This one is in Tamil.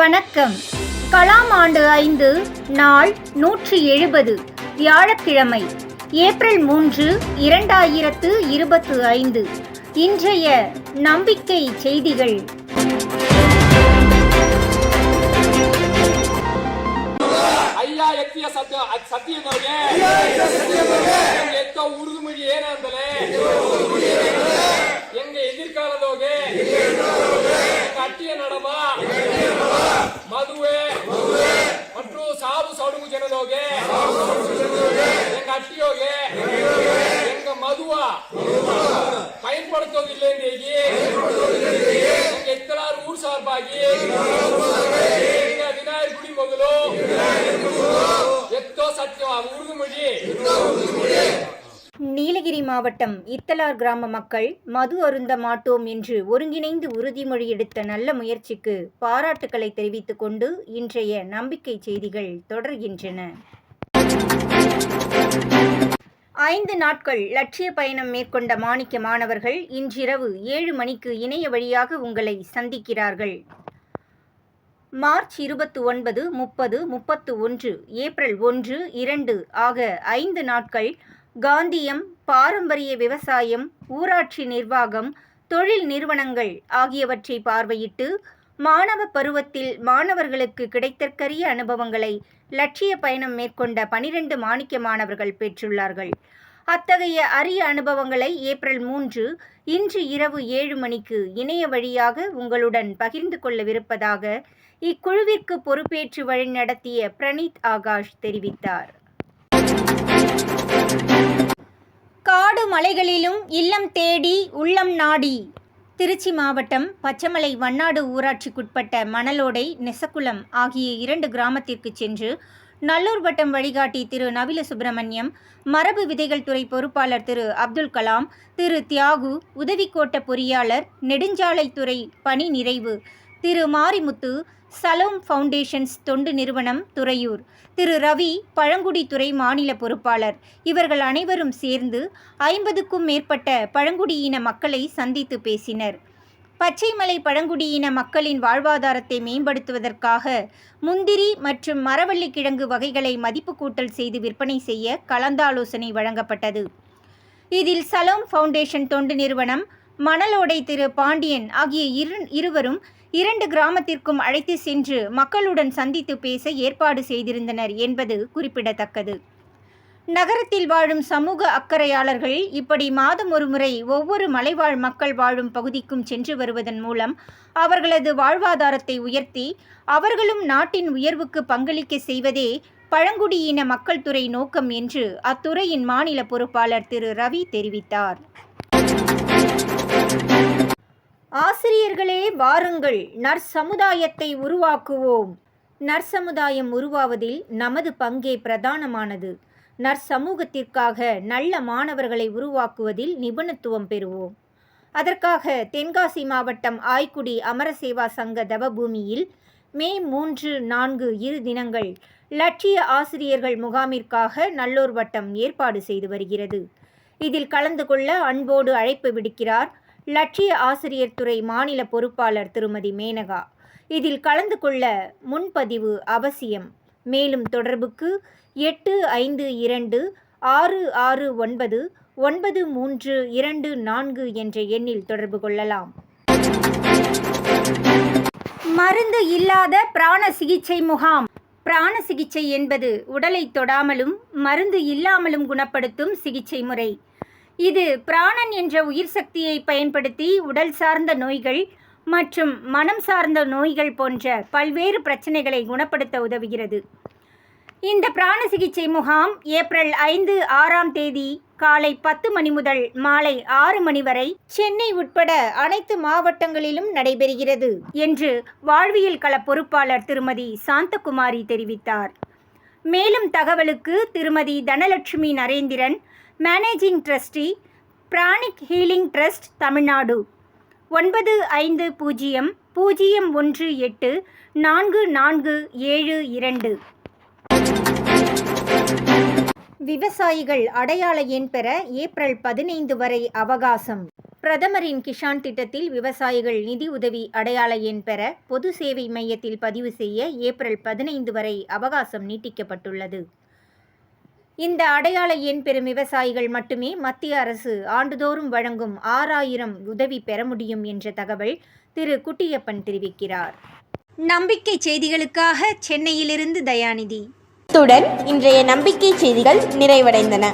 வணக்கம். கலாம் ஆண்டு ஐந்து நாள் நூற்றி எழுபது வியாழக்கிழமை ஏப்ரல் மூன்று இரண்டாயிரத்து இருபத்து ஐந்து. இன்றைய நம்பிக்கை செய்திகள். சத்தியம் உறுதிமொழி ஏன்னா எங்க எதிர்காலதோகே ಕಟ್ಟಿಯ ನಡಮ ಮದುವೆ ಮತ್ತು ಸಾವು ಸಡುಗು ಜನದೋಗೆ எங்க ಅಟ್ಟಿಯೋಗೆ எங்க மதுவா? பயன்படுத்தோதில்லை எங்க எத்தனார் ஊர் சார்பாகி? எங்க விநாயகர் குடி முதலோ? எத்தோ சத்தியம் ஊர்து மொழி மாவட்டம் இத்தலார் கிராம மக்கள் மது அருந்த மாட்டோம் என்று ஒருங்கிணைந்து உறுதிமொழி எடுத்த நல்ல முயற்சிக்கு பாராட்டுக்களை தெரிவித்துக் கொண்டு இன்றைய நம்பிக்கை செய்திகள் தொடர்கின்றன. ஐந்து நாட்கள் லட்சிய பயணம் மேற்கொண்ட மாணிக்க மாணவர்கள் இன்றிரவு ஏழு மணிக்கு இணைய வழியாக உங்களை சந்திக்கிறார்கள். மார்ச் இருபத்து ஒன்பது முப்பது முப்பத்து ஒன்று ஏப்ரல் ஒன்று இரண்டு ஆக ஐந்து நாட்கள் காந்தியம் பாரம்பரிய விவசாயம் ஊராட்சி நிர்வாகம் தொழில் நிறுவனங்கள் ஆகியவற்றை பார்வையிட்டு மாணவ பருவத்தில் மாணவர்களுக்கு கிடைத்தற்கரிய அனுபவங்களை லட்சிய பயணம் மேற்கொண்ட பனிரெண்டு மாணிக்க மாணவர்கள் பெற்றுள்ளார்கள். அத்தகைய அரிய அனுபவங்களை ஏப்ரல் மூன்று இன்று இரவு ஏழு மணிக்கு இணைய வழியாக உங்களுடன் பகிர்ந்து கொள்ளவிருப்பதாக இக்குழுவிற்கு பொறுப்பேற்று வழிநடத்திய பிரணீத் ஆகாஷ் தெரிவித்தார். கலைகளிலும் மலைகளிலும் இல்லம் தேடி உள்ளம் நாடி. திருச்சி மாவட்டம் பச்சமலை வண்ணாடு ஊராட்சிக்குட்பட்ட மணலோடை நெசக்குளம் ஆகிய இரண்டு கிராமத்திற்கு சென்று நல்லூர் வட்டம் வழிகாட்டி திரு நவில சுப்பிரமணியம் மரபு விதைகள் துறை பொறுப்பாளர் திரு அப்துல் கலாம் திரு தியாகு உதவிக்கோட்ட பொறியாளர் நெடுஞ்சாலைத்துறை பணி நிறைவு திரு மாரிமுத்து சலோம் ஃபவுண்டேஷன்ஸ் தொண்டு நிறுவனம் துறையூர். திரு ரவி பழங்குடித்துறை மாநில பொறுப்பாளர். இவர்கள் அனைவரும் சேர்ந்து ஐம்பதுக்கும் மேற்பட்ட பழங்குடியின மக்களை சந்தித்து பேசினர். பச்சைமலை பழங்குடியின மக்களின் வாழ்வாதாரத்தை மேம்படுத்துவதற்காக முந்திரி மற்றும் மரவள்ளி கிழங்கு வகைகளை மதிப்பு கூட்டல் செய்து விற்பனை செய்ய கலந்தாலோசனை வழங்கப்பட்டது. இதில் சலோம் ஃபவுண்டேஷன் தொண்டு நிறுவனம் மணலோடை திரு பாண்டியன் ஆகிய இரு இருவரும் இரண்டு கிராமத்திற்கும் அழைத்து சென்று மக்களுடன் சந்தித்து பேச ஏற்பாடு செய்திருந்தனர் என்பது குறிப்பிடத்தக்கது. நகரத்தில் வாழும் சமூக அக்கறையாளர்கள் இப்படி மாதம் ஒரு முறை ஒவ்வொரு மலைவாழ் மக்கள் வாழும் பகுதிக்கும் சென்று வருவதன் மூலம் அவர்களது வாழ்வாதாரத்தை உயர்த்தி அவர்களும் நாட்டின் உயர்வுக்கு பங்களிக்க செய்வதே பழங்குடியின மக்கள் துறை நோக்கம் என்று அத்துறையின் மாநில பொறுப்பாளர் திரு ரவி தெரிவித்தார். ஆசிரியர்களே வாருங்கள். நற்சமுதாயத்தை உருவாக்குவோம். நற்சமுதாயம் உருவாவதில் நமது பங்கே பிரதானமானது. நற்சமூகத்திற்காக நல்ல மாணவர்களை உருவாக்குவதில் நிபுணத்துவம் பெறுவோம். அதற்காக தென்காசி மாவட்டம் ஆய்க்குடி அமரசேவா சங்க தவபூமியில் மே மூன்று நான்கு இரு தினங்கள் லட்சிய ஆசிரியர்கள் முகாமிற்காக நல்லோர் வட்டம் ஏற்பாடு செய்து வருகிறது. இதில் கலந்து கொள்ள அன்போடு அழைப்பு விடுக்கிறார் லட்சிய ஆசிரியர் துறை மாநில பொறுப்பாளர் திருமதி மேனகா. இதில் கலந்து கொள்ள முன்பதிவு அவசியம். மேலும் தொடர்புக்கு எட்டு ஐந்து இரண்டு ஆறு ஆறு ஒன்பது ஒன்பது மூன்று இரண்டு நான்கு என்ற எண்ணில் தொடர்பு கொள்ளலாம். மருந்து இல்லாத பிராண சிகிச்சை முகாம். பிராண சிகிச்சை என்பது உடலை தொடாமலும் மருந்து இல்லாமலும் குணப்படுத்தும் சிகிச்சை முறை. இது பிராணன் என்ற உயிர் சக்தியை பயன்படுத்தி உடல் சார்ந்த நோய்கள் மற்றும் மனம் சார்ந்த நோய்கள் போன்ற பல்வேறு பிரச்சனைகளை குணப்படுத்த உதவுகிறது. இந்த பிராண சிகிச்சை முகாம் ஏப்ரல் ஐந்து ஆறாம் தேதி காலை பத்து மணி முதல் மாலை ஆறு மணி வரை சென்னை உட்பட அனைத்து மாவட்டங்களிலும் நடைபெறுகிறது என்று வாழ்வியல் கள பொறுப்பாளர் திருமதி சாந்தகுமாரி தெரிவித்தார். மேலும் தகவலுக்கு திருமதி Dhanalakshmi Narendran managing trustee pranic healing trust Tamil Nadu. ஒன்பது ஐந்து பூஜ்ஜியம் பூஜ்ஜியம் ஒன்று எட்டு நான்கு நான்கு ஏழு இரண்டு. விவசாயிகள் அடையாள எண் பெற ஏப்ரல் பதினைந்து வரை அவகாசம். பிரதமரின் கிஷான் திட்டத்தில் விவசாயிகள் நிதி உதவி அடையாள எண் பெற பொது சேவை மையத்தில் பதிவு செய்ய ஏப்ரல் பதினைந்து வரை அவகாசம் நீட்டிக்கப்பட்டுள்ளது. இந்த அடையாள எண் பெறும் விவசாயிகள் மட்டுமே மத்திய அரசு ஆண்டுதோறும் வழங்கும் ஆறாயிரம் உதவி பெற முடியும் என்ற தகவல் திரு. குட்டியப்பன் தெரிவிக்கிறார். நம்பிக்கை செய்திகளுக்காக சென்னையிலிருந்து தயாநிதி. இத்துடன் இன்றைய நம்பிக்கை செய்திகள் நிறைவடைந்தன.